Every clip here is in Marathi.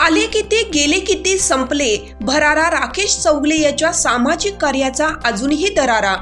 आले किती गेले किती संपले. भरारा राकेश चौगले याच्या सामाजिक कार्याचा अजूनही दरारा.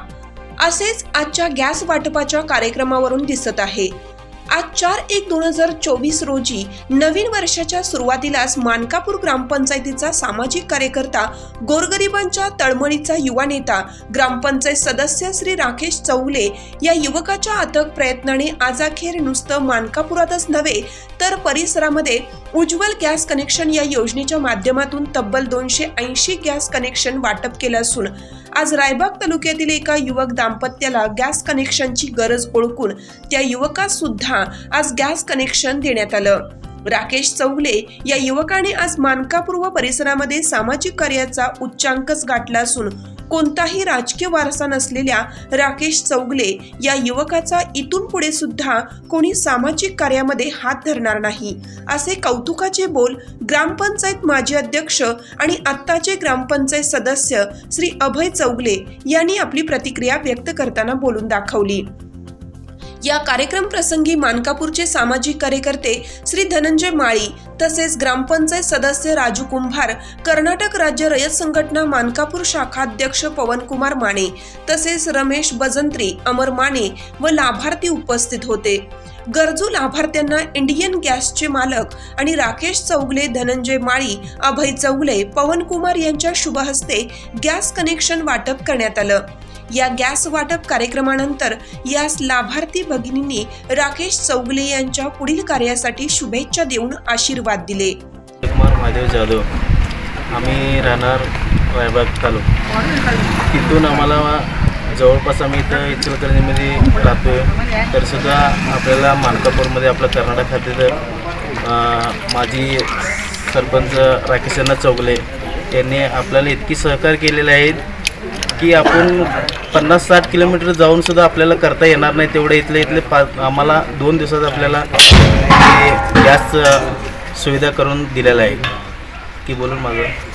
असेच आजच्या गॅस वाटपाच्या कार्यक्रमावरून दिसत आहे. आज चार एक दोन हजार चोवीस रोजी नवीन वर्षाच्या सुरुवातीलाच मानकापूर ग्रामपंचायतीचा सामाजिक कार्यकर्ता गोरगरिबांच्या तळमळीचा युवा नेता ग्रामपंचायत सदस्य श्री राकेश चौगले या युवकाच्या अथक प्रयत्नाने आज अखेर नुसतं मानकापुरातच नव्हे तर परिसरामध्ये उज्ज्वल गॅस कनेक्शन या योजनेच्या माध्यमातून तब्बल दोनशे ऐंशी गॅस कनेक्शन वाटप केलं असून आज रायबाग तालुक्यातील एका युवक दाम्पत्याला गॅस कनेक्शनची गरज ओळखून त्या युवकास सुद्धा आज गॅस कनेक्शन देण्यात आलं. राकेश चौगले या युवकाने आज मानकापूर्व परिसरामध्ये सामाजिक कार्याचा उच्चांकच गाठला असून कोणताही राजकीय वारसा नसलेल्या राकेश चौगले या युवकाचा इथून पुढे सुद्धा कोणी सामाजिक कार्यामध्ये हात धरणार नाही. असे कौतुकाचे बोल ग्रामपंचायत माजी अध्यक्ष आणि आत्ताचे ग्रामपंचायत सदस्य श्री अभय चौगले यांनी आपली प्रतिक्रिया व्यक्त करताना बोलून दाखवली. या कार्यक्रम प्रसंगी मानकापूरचे सामाजिक कार्यकर्ते श्री धनंजय माळी तसेच ग्रामपंचायत सदस्य राजू कुंभार कर्नाटक राज्य रयत संघटना मानकापूर शाखाध्यक्ष पवनकुमार माने तसेच रमेश बजंत्री अमर माने व लाभार्थी उपस्थित होते. गरजू लाभार्थ्यांना इंडियन गॅसचे मालक आणि राकेश चौगले धनंजय माळी अभय चौगले पवनकुमार यांच्या शुभहस्ते गॅस कनेक्शन वाटप करण्यात आलं. या गॅस वाटप कार्यक्रमानंतर यास लाभार्थी भगिनींनी राकेश चौगले यांच्या पुढील कार्यासाठी शुभेच्छा देऊन आशीर्वाद दिले. कुमार महादेव जाधव आम्ही राहणार रायबाग तालुका. तिथून आम्हाला जवळपास आम्ही इथं इचलकरंजीमध्ये राहतो आहे तरीसुद्धा आपल्याला मानकापूरमध्ये आपलं कर्नाटक खात्याचं माजी सरपंच राकेशना चौगले यांनी आपल्याला इतकी सहकार्य केलेले आहेत की आपण पन्नास साठ किलोमीटर जाऊनसुद्धा आपल्याला करता येणार नाही तेवढे इथले इथले पा आम्हाला दोन दिवसात आपल्याला गॅस सुविधा करून दिलेलं आहे की बोलून माझं